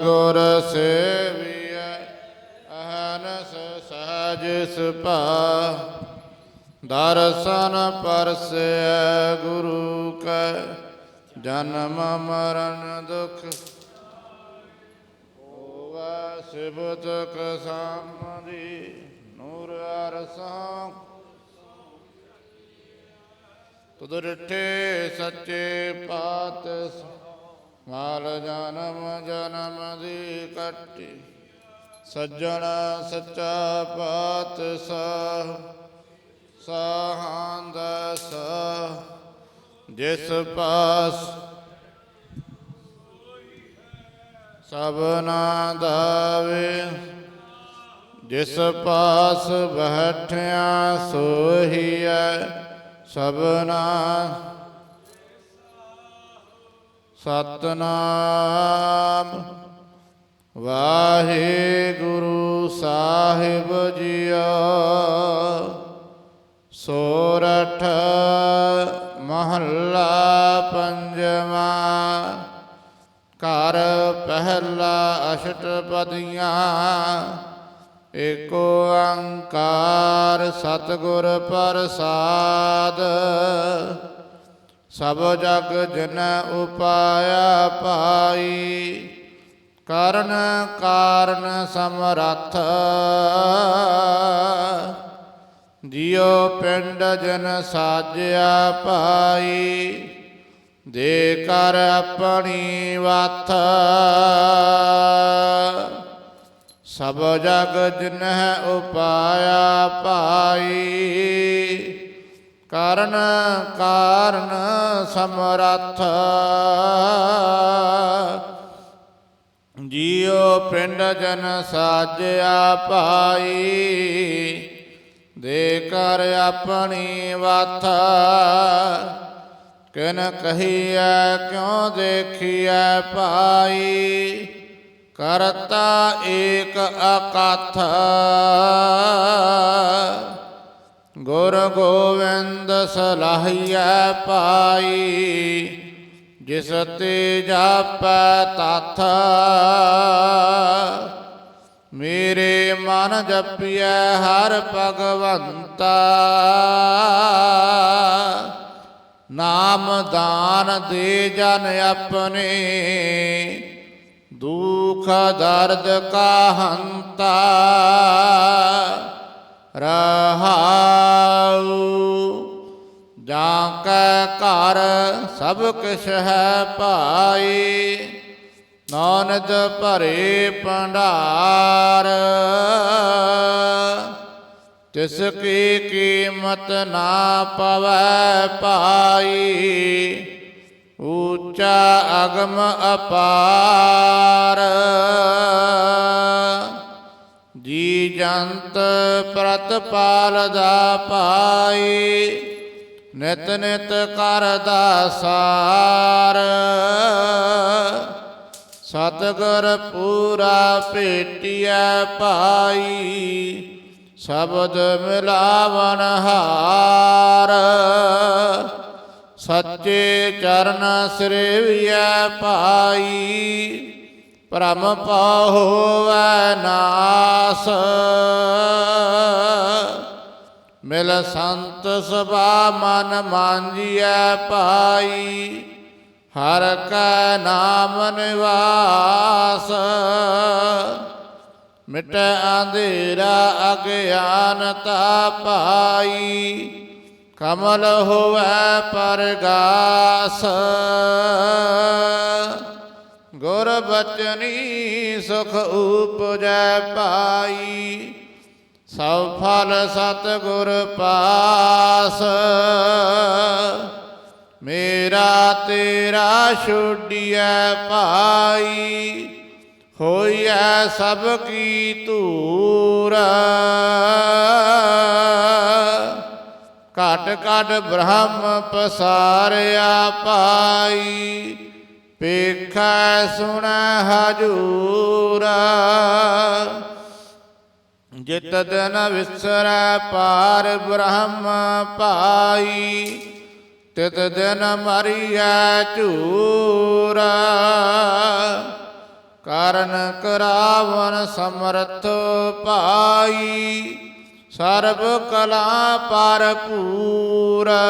ਗੁਰ ਸੇਵੀਐ, ਅਹਨਸ ਸਹਜ ਸੁਭਾ ਦਰਸ਼ਨ ਪਰਸੈ ਗੁਰੂ ਕੈ, ਜਨਮ ਮਰਨ ਦੁਖ ਹੋਵੈ ਸਿਬਤ ਕਸਾਮਦੀ ਨੂਰ ਅਰਸਾਂ ਤੁਧ ਰਿਠੇ ਸੱਚੇ ਪਾਤ ਮਾਲ ਜਨਮ ਜਨਮ ਦੀ ਕੱਟੀ। ਸੱਜਣ ਸੱਚਾ ਪਾਤ ਸਾਹ ਸਾਹੰਦ ਸਾ ਜਿਸ ਪਾਸ ਸਭਨਾ ਦਾਵੇ, ਜਿਸ ਪਾਸ ਬੈਠਿਆ ਸੋਹੀਐ ਸਭਨਾ ਸਤਨਾਮ। ਵਾਹਿਗੁਰੂ ਸਾਹਿਬ ਜੀਓ। ਸੋਰਠ ਮਹੱਲਾ ਪੰਜਵਾ। ਘਰ ਪਹਿਲਾ ਅਸ਼ਟਪਦੀਆਂ। ਏਕ ਓੰਕਾਰ ਸਤਿਗੁਰ ਪ੍ਰਸਾਦ। ਸਭ ਜਗ ਜਨ ਉਪਾਇਆ ਪਾਈ ਕਰਨ ਕਾਰਨ ਸਮਰੱਥ। ਜਿਉ ਪਿੰਡ ਜਨ ਸਾਜਿਆ ਪਾਈ ਦੇ ਕਰ ਆਪਣੀ ਵਾਥ। ਸਭ ਜਗ ਜਿਨਹਿ ਉਪਾਇਆ ਪਾਈ ਕਰਨ ਕਾਰਨ ਸਮਰੱਥ। ਜੀਉ ਪਿੰਡ ਜਨ ਸਾਜਿਆ ਪਾਈ, ਦੇ ਕਰ ਆਪਣੀ ਵਾਥ। ਕਿਨ ਕਹੀਐ, ਕਿਉ ਦੇਖੀਐ ਪਾਈ? ਕਰਤਾ ਏਕ ਅਕਥ। ਗੁਰ ਗੋਵਿੰਦ ਸਲਾਹੀਐ ਪਾਈ, ਜਿਸ ਤੇ ਜਾਪੈ ਤਥ। ਮੇਰੇ ਮਨ ਜਪਿਐ ਹਰ ਭਗਵੰਤਾ। ਨਾਮ ਦਾਨ ਦੇ ਜਨ ਆਪਣੇ, ਦੁਖ ਦਰਦ ਕਾ ਹੰਤਾ। ਰਹਾਉ। ਜਾਂ ਕੈ ਘਰ ਸਭ ਕਿਛ ਹੈ ਭਾਈ ਨਾਨਕ ਭਰੇ ਭੰਡਾਰ। ਤਿਸ ਕੀ ਕੀਮਤ ਨਾ ਪਵੈ ਪਾਈ ਊਚਾ ਅਗਮ ਅਪਾਰ। ਜੀ ਪ੍ਰਤਪਾਲ ਦਾ ਪਾਈ ਨਿਤ ਨਿਤ ਕਰਦਾ ਸਾਰ ਸਤਗੁਰ ਪੂਰਾ ਭੇਟਿਆ ਪਾਈ ਸ਼ਬਦ ਮਿਲਾਵਨ ਹਾਰ। ਸੱਚੇ ਚਰਨ ਸ੍ਰੇਵਿਆ ਪਾਈ ਭ੍ਰਮ ਪਾਹੋਵੈ ਨਾਸ। ਮਿਲ ਸੰਤ ਸਭਾ ਮਨ ਮਾਂਜੀਐ ਪਾਈ ਹਰ ਕੈ ਨਾਮ ਨਿਵਾਸ। ਮਿਟ ਅੰਧੇਰਾ ਅਗਿਆਨਤਾ ਪਾਈ ਕਮਲ ਹੋਵੈ ਪਰਗਾਸ। ਗੁਰ ਬਚਨੀ ਸੁਖ ਉਪਜੈ ਪਾਈ। ਸਭ ਫਲ ਸਤ ਗੁਰ ਪਾਸ। ਮੇਰਾ ਤੇਰਾ ਛੋਡੀਐ ਭਾਈ। ਹੋਈਐ ਸਭ ਕੀ ਧੂਰ। ਘਟ ਘਟ ਬ੍ਰਹਮ ਪਸਾਰਿਆ ਪਾਈ ਪੇਖੈ ਸੁਣ ਹਜੂਰ। ਜਿਤ ਦਿਨ ਵਿਸਰੈ ਪਾਰ ਬ੍ਰਹਮ ਪਾਈ ਤਿਤ ਦਿਨ ਮਰੀਐ ਝੂਰ। ਕਰਨ ਕਰਾਵਨ ਸਮਰਥ ਪਾਈ ਸਰਬ ਕਲਾ ਪੂਰਾ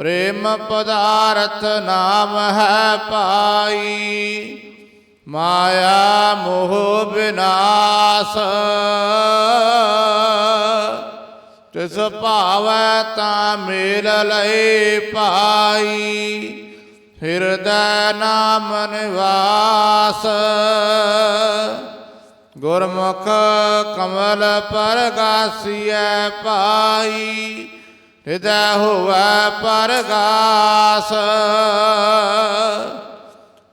ਪ੍ਰੇਮ ਪਦਾਰਥ ਨਾਮ ਹੈ ਪਾਈ, ਮਾਇਆ ਮੋਹ ਬਿਨਾਸ਼ ਤਿਸ ਭਾਵੈ ਤਾਂ ਮੇਲ ਲਏ ਪਾਈ, ਹਿਰਦੈ ਨਾਮ ਨਿਵਾਸ। ਗੁਰਮੁਖ ਕਮਲ ਪਰਗਾਸੀਐ ਪਾਈ ਹਿਰਦੈ ਹੋਵੈ ਪਰਗਾਸ।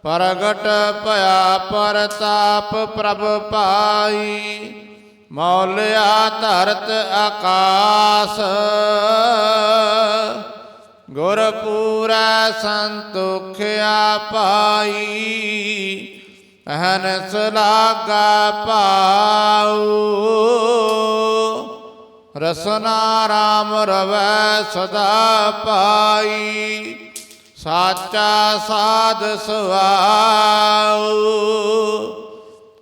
ਪ੍ਰਗਟ ਭਇਆ ਪਰਤਾਪ ਪ੍ਰਭ ਪਾਈ ਮੌਲਿਆ ਧਰਤ ਆਕਾਸ। ਗੁਰ ਪੂਰਾ ਸੰਤੋਖਿਆ ਪਾਈ ਅਹਨਸ ਲਾਗਾ ਪਾਉ। ਰਸਨਾ ਰਾਮ ਰਵੈ ਸਦਾ ਪਾਈ, ਸਾਚਾ ਸਾਧ ਸੁਆਉ।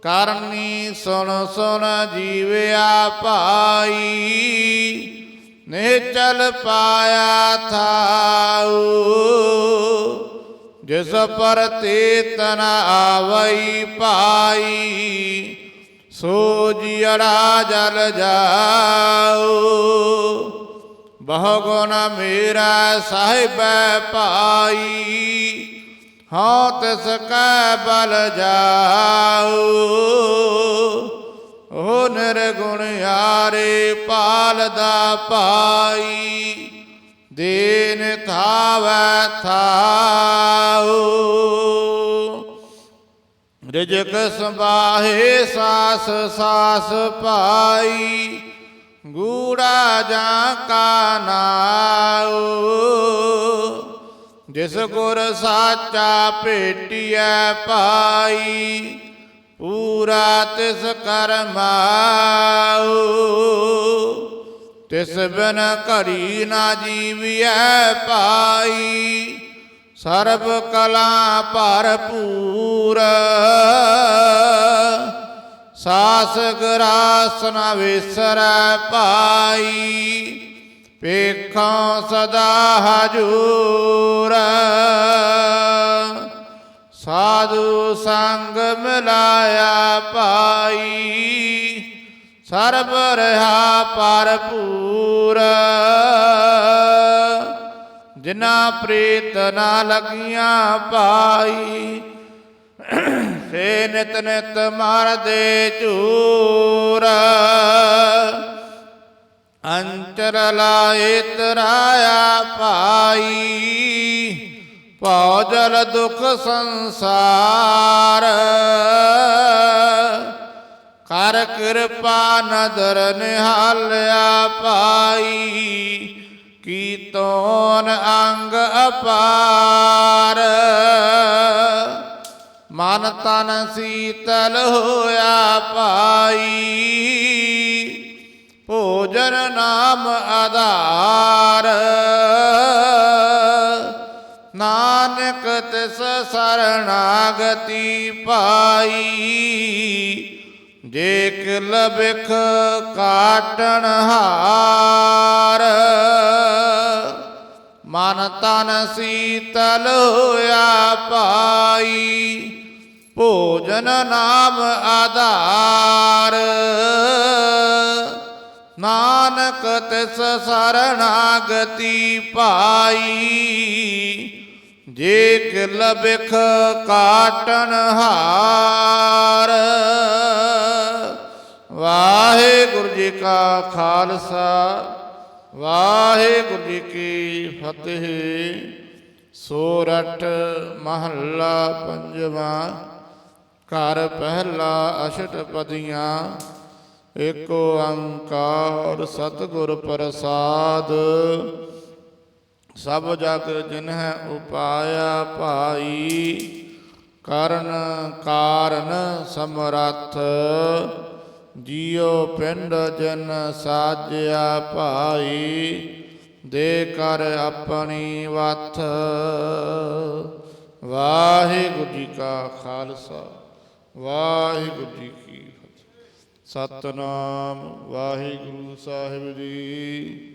ਕਰਨੀ ਸੁਣ ਸੁਣ ਜੀਵਿਆ ਭਾਈ, ਨਿਚਲ ਪਾਇਆ ਥਾਉ। ਜਿਸ ਪਰ ਤੇਤਨ ਆਵਈ ਪਾਈ ਸੋ ਜਿੜਾ ਜਲ ਜਾਉ ਬਹੁ ਗੁਣ ਮੇਰਾ ਸਾਹਿਬੈ ਪਾਈ ਹਾਂ ਤਿਸ ਕੈ ਬਲ ਜਾਉ ਉਹ ਨਿਰਗੁਣ ਯਾਰੇ ਪਾਲਦਾ ਪਾਈ ਦੀਨ ਥਾਵੈ ਥਾਉ ਰਿਜਕ ਸੰਭਾਹੇ ਸਾਸ ਸਾਸ ਪਾਈ ਗੂੜਾ ਜਾਂ ਕਾ ਨਾਉ। ਜਿਸ ਗੁਰ ਸਾਚਾ ਭੇਟਿਐ ਪਾਈ ਪੂਰਾ ਤਿਸ ਕਰਮਾਉ ਤਿਸ ਬਿਨ ਘੜੀ ਨਾ ਜੀਵਿਐ ਪਾਈ ਸਰਬ ਕਲਾ ਭਰਪੂਰ। ਸਾਸ ਗਰਾਸ ਨ ਵਿਸਰੈ ਪਾਈ ਪੇਖਾਂ ਸਦਾ ਹਜੂਰ। ਸਾਧੂ ਸੰਗ ਮਿਲਾਇਆ ਪਾਈ ਸਰਬ ਰਹਾ ਭਰਪੂਰ। ਜਿਨਾ ਪ੍ਰੀਤ ਨਾ ਲਗੀਆਂ ਪਾਈ ਸੇ ਨਿਤ ਨਿਤ ਮਾਰਦੇ ਝੂਰ। ਅੰਚਰ ਲਾਏ ਤਰਾਇਆ ਪਾਈ ਪੌਜਲ ਦੁਖ ਸੰਸਾਰ। ਕਰ ਕਿਰਪਾ ਨਦਰ ਨਿਹਾਲਿਆ ਪਾਈ ਕੀਤੋਨ ਅੰਗ ਅਪਾਰ? ਮਨ ਤਨ ਸੀਤਲ ਹੋਇਆ ਪਾਈ। ਭੋਜਨ ਨਾਮ ਆਧਾਰ। ਨਾਨਕ ਤਿਸ ਸਰਣਾਗਤੀ ਪਾਈ। ਜੇ ਕਿਲ ਕਾਟਣ ਹਾਰ। ਮਨ ਤਨ ਸੀਤਲ ਹੋਇਆ ਪਾਈ। ਭੋਜਨ ਨਾਮ ਆਧਾਰ। ਨਾਨਕ ਤਿਸ ਸਰਣਾਗਤੀ ਪਾਈ। ਜੇ ਕਿਲ ਬਿਖ ਕਾਟਣ ਹਾਰ। ਵਾਹਿਗੁਰੂ ਜੀ ਕਾ ਖਾਲਸਾ। ਵਾਹਿਗੁਰੂ ਜੀ ਕੀ ਫਤਿਹ। ਸੋਰਠ ਮਹੱਲਾ ਪੰਜਵਾਂ, ਘਰ ਪਹਿਲਾ ਅਸ਼ਟਪਦੀਆਂ ਏਕ ਓੰਕਾਰ ਸਤਿਗੁਰ ਪ੍ਰਸਾਦ। ਸਭ ਜਗ ਜਿਨਹਿ ਉਪਾਇਆ ਭਾਈ, ਕਰਨ ਕਾਰਨ ਸਮਰੱਥ। ਜੀਉ ਪਿੰਡ ਜਨ ਸਾਜਿਆ ਭਾਈ, ਦੇ ਕਰ ਆਪਣੀ ਵਥ। ਵਾਹਿਗੁਰੂ ਜੀ ਕਾ ਖਾਲਸਾ, ਵਾਹਿਗੁਰੂ ਜੀ ਕੀ ਫਤਿਹ। ਸਤਨਾਮ ਵਾਹਿਗੁਰੂ ਸਾਹਿਬ ਜੀ।